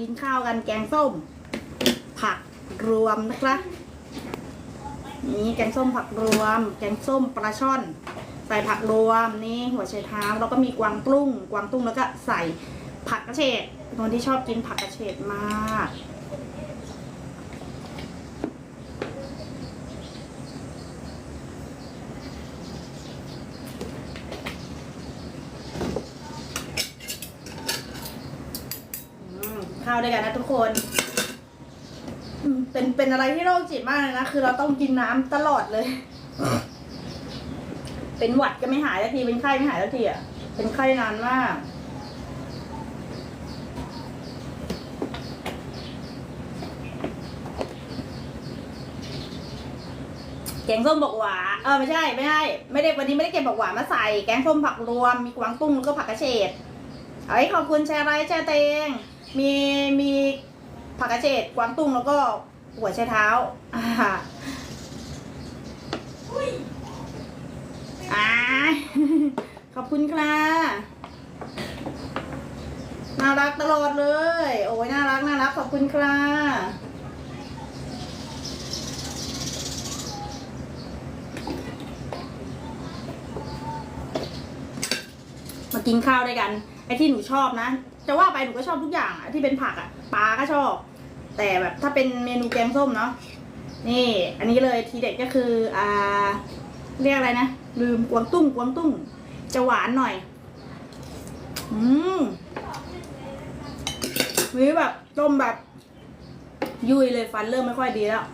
กินข้าวกันแกงส้ม ผักรวมนะคะนี่แกงส้มผักรวม แกงส้มปลาช่อน ใส่ผักรวมนี่หัวไชเท้าแล้วก็มีกวางตุ้ง กวางตุ้งแล้วก็ใส่ผักกระเฉดคนที่ชอบกินผักกระเฉดมาก อืม ข้าวด้วยกันนะทุกคนเป็นเป็นอะไรที่โรคจิตมากเลยนะ คือเราต้องกินน้ำตลอดเลย เป็นหวัดก็ไม่หายสักที เป็นไข้ไม่หายสักทีอะ เป็นไข้นานมากแกงส้มบอกหวานเออไม่ใช่ไม่ใช่ไม่ได้วันนี้ไม่ได้เก็บบอกหวานมาใส่ แกงส้มผักรวม มีกวางตุ้งแล้วก็ผักกระเฉดเอ้ยขอบคุณแชร์ไรแชร์เตง มีมีผักกระเฉดกวางตุ้งแล้วก็หัวไชเท้าอ่าอ่าขอบคุณค่ะน่ารักตลอดเลย โอ้ยน่ารักน่ารักขอบคุณค่ะมากินข้าวด้วยกันไอ้ที่หนูชอบนะ จะว่าไปหนูก็ชอบทุกอย่างอะที่เป็นผักอะปลาก็ชอบ แต่แบบถ้าเป็นเมนูแกงส้มเนาะนี่ อันนี้เลยทีเด็ดก็คืออ่าเรียกอะไรนะลืมกวางตุ้งกวางตุ้งจะหวานหน่อย อืมนี่แบบต้มแบบ ยุยเลยฟันเริ่มไม่ค่อยดีแล้ว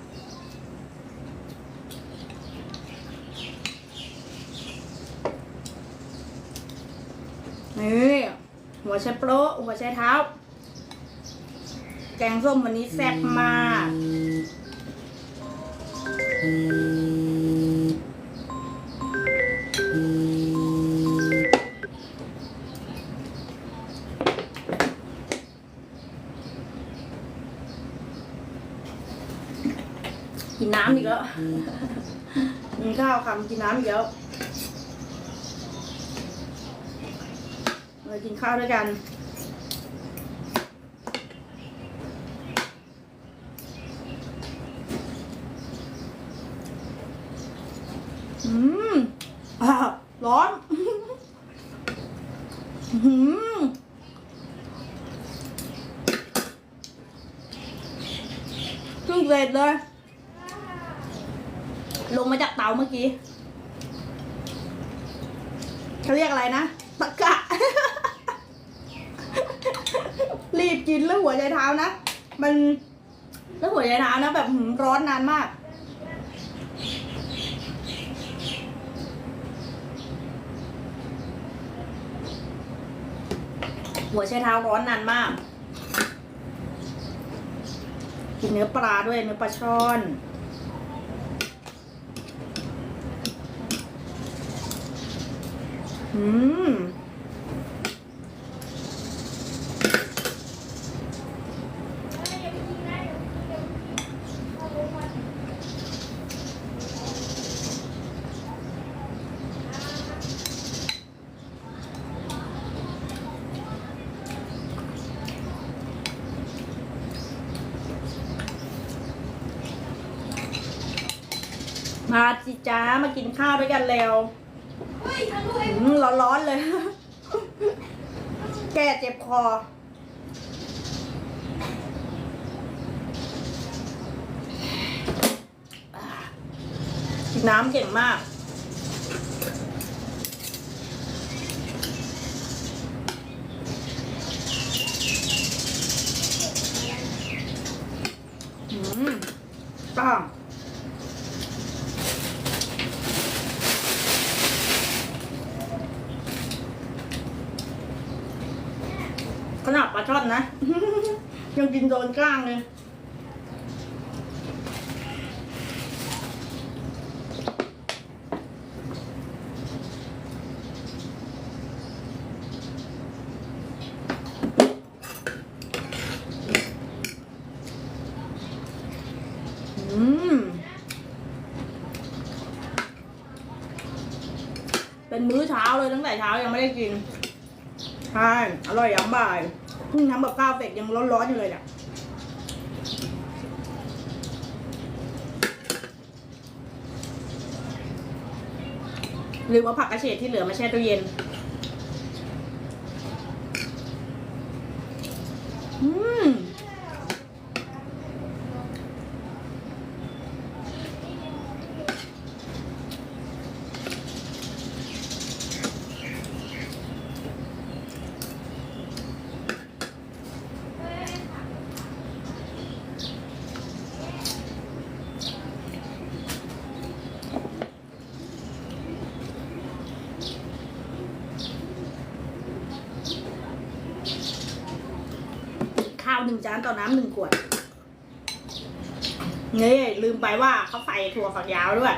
นี่ หัวไชโปรหัวไชเท้า แกงส้มวันนี้แซ่บมากกินน้ำอีกแล้วกินข้าวคำกินน้ำอีกแล้ว มากินข้าวด้วยกันอืมอ่าร้อนอืมเพิ่งเสร็จเลย ลงมาจากเตาเมื่อกี้เขาเรียกอะไรนะ ตะกะ รีบกินแล้วหัวใจเท้านะ มันแล้วหัวใจเท้านะ แบบร้อนนานมากหัวไชเท้าร้อนนานมาก กินเนื้อปลาด้วยเนื้อปลาช่อน อืม มาจิจ้ามากินข้าวด้วยกันเร็วอืมร้อนๆเลย แก่เจ็บคอกินน้ำเก่งมาก อืมต้อง ขนาดปลาช่อนนะ ยังกินโดนกล้างเลยอืมเป็นมื้อเช้าเลยตั้งแต่เช้ายังไม่ได้กินใช่อร่อยยามบ่าย พิ่งทำกับข้าวเสร็จยังร้อนๆอยู่เลยแหละหรือว่าผักกระเฉดที่เหลือมาแช่ตู้เย็น อืม ข้าวห นึ่งจานต่อน้ำหนึ่งขวดนี่ลืมไปว่าเขาใส่ถั่วฝักยาวด้วย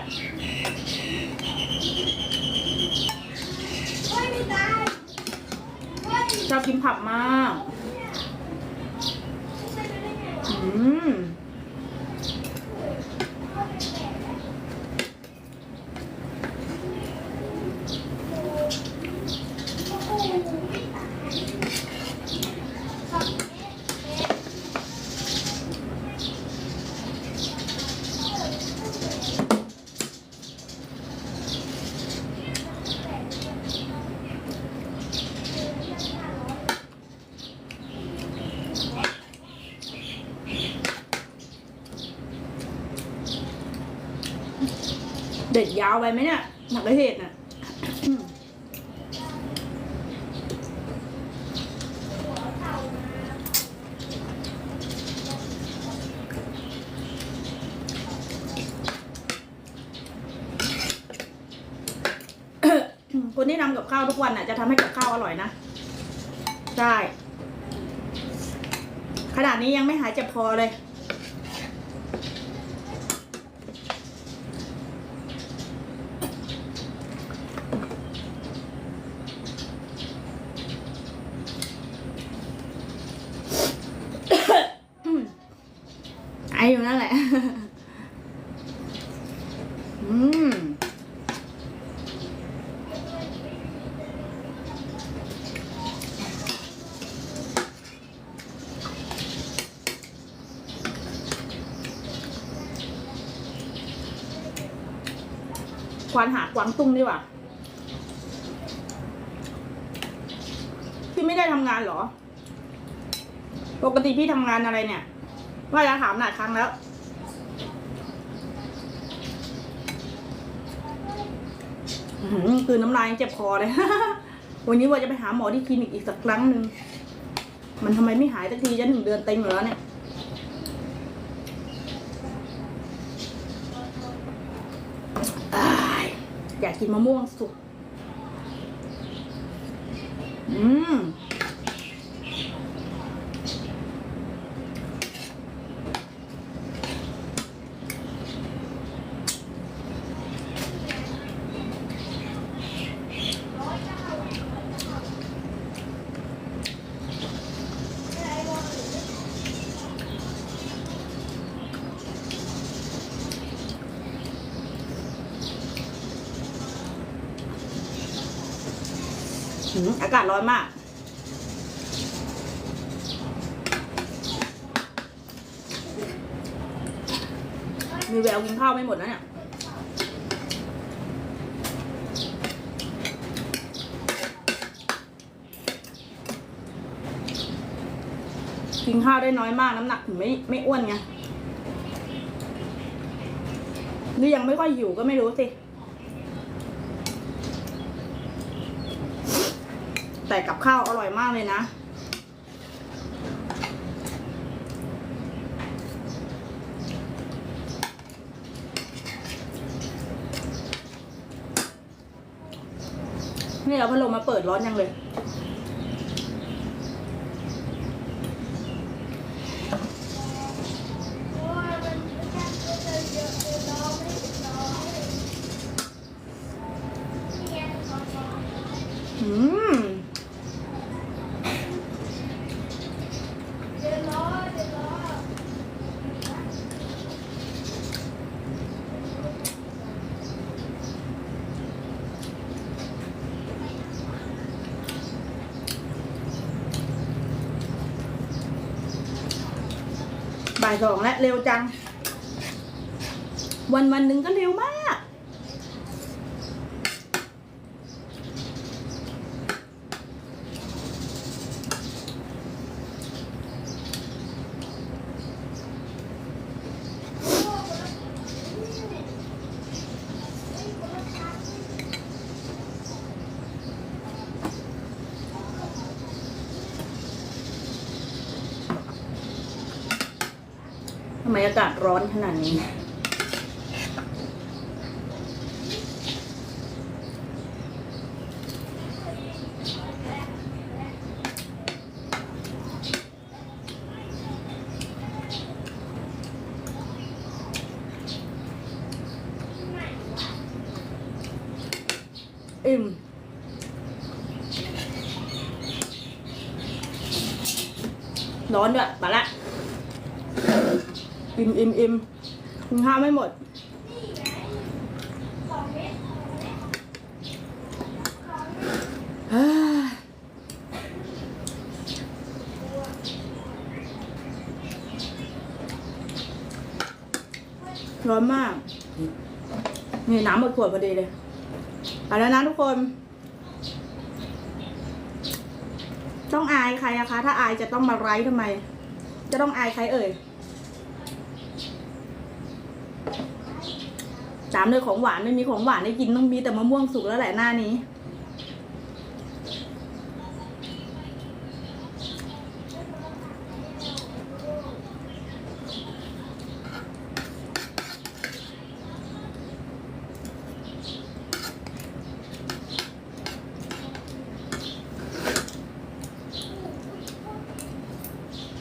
ชอบกินผักมาก อืม เด็ดยาวไปไหมเนี่ยหนักกระเทศน่ะคนที่ทำกับข้าวทุกวันน่ะจะทำให้กับข้าวอร่อยนะใช่ขนาดนี้ยังไม่หายเจ็บคอเลย ไออยู่นั่นแหละ อืมควานหากวางตุ้งดีกว่าพี่ไม่ได้ทำงานเหรอ ปกติพี่ทำงานอะไรเนี่ย ว่าจะถามหลายครั้งแล้วคือน้ำลายเจ็บคอเลย วันนี้ว่าจะไปหาหมอที่คลินิกอีกสักครั้งหนึ่ง มันทำไมไม่หายสักทีจะหนึ่งเดือนเต็มอยู่แล้วเนี่ยอยอยากกินมะม่วงสุก อืม อากาศร้อนมาก มีแววกินข้าวไม่หมดนะเนี่ยกินข้าวได้น้อยมากน้ำหนักถึงไม่ไม่อ้วนไงหรือยังไม่ค่อยหิวก็ไม่รู้สิ แต่กับข้าวอร่อยมากเลยนะ นี่เราพัดลมมาเปิดร้อนยังเลย อืม อ บ่ายสองแล้วเร็วจัง วันวันหนึ่งก็เร็วมาก ทำไมอากาศร้อนขนาดนี้ อิ่มร้อนด้วยไปละ อิ่มอิ่มอิ่มกินข้าวไม่หมดเฮ้ยร้อนมาก นี่น้ำหมดขวดพอดีเลยไปแล้วนะทุกคน ต้องอายใครอะคะ ถ้าอายจะต้องมาไร้ทำไม จะต้องอายใครเอ่ย ตามด้วยของหวานไม่มีของหวานได้กินต้องมีแต่มะม่วงสุกแล้วแหละหน้านี้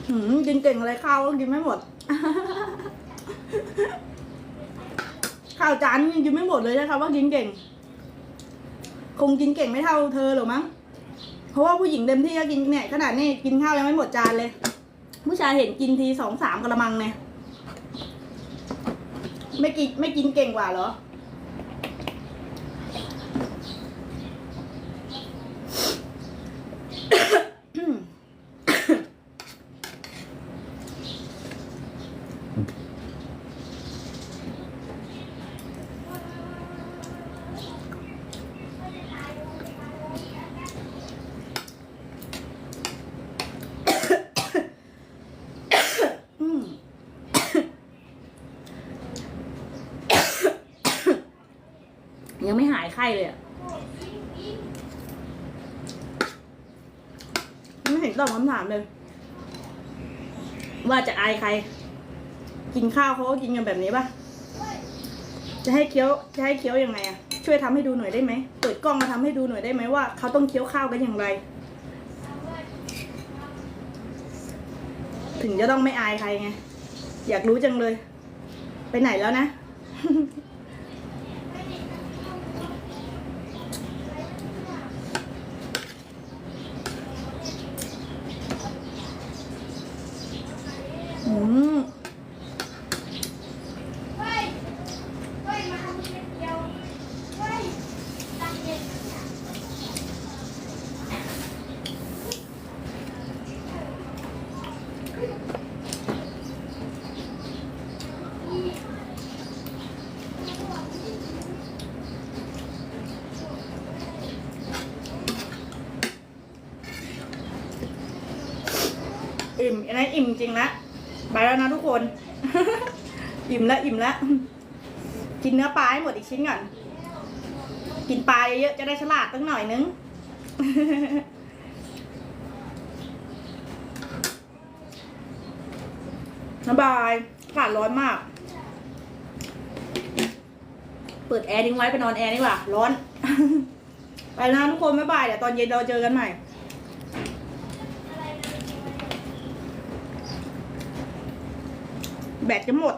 หืมกินเก่งอะไรข้าวก็กินไม่หมด ข้าวจานยังกินไม่หมดเลยนะคะว่ากินเก่ง คงกินเก่งไม่เท่าเธอหรอกมั้ง เพราะว่าผู้หญิงเต็มที่ก็กินเนี่ยขนาดนี้กินข้าวยังไม่หมดจานเลย ผู้ชายเห็นกินทีสองสามกระมังเนี่ยไม่กินไม่กินเก่งกว่าเหรอม ยังไม่หายไข้เลยอะไม่เห็นตอบคำถามเลย ว่าจะอายใคร กินข้าวเขาก็กินกันแบบนี้ปะจะให้เคี้ยวจะให้เคี้ยวยังไงอะช่วยทำให้ดูหน่อยได้ไหมเปิดกล้องมาทำให้ดูหน่อยได้ไหมว่าเขาต้องเคี้ยวข้าวกันอย่างไร ถึงจะต้องไม่อายใครไงอยากรู้จังเลย ไปไหนแล้วนะ อืมอิ่มอั นนั้อิ่มจริงละไปแล้วนะทุกคน อิ่มแล้วอิ่มแล้วกินเนื้อปลาให้หมดอีกชิ้นก่อน กินปลาเยอะๆจะได้ฉลาดตั้งหน่อยนึงน้ำบายอากาศร้อนมาก เปิดแอร์ทิ้งไว้ไปนอนแอร์ดีกว่า ร้อน ไปแล้วทุกคน บ๊ายบาย เดี๋ยวตอนเย็นเราเจอกันใหม่ แบตจะหมด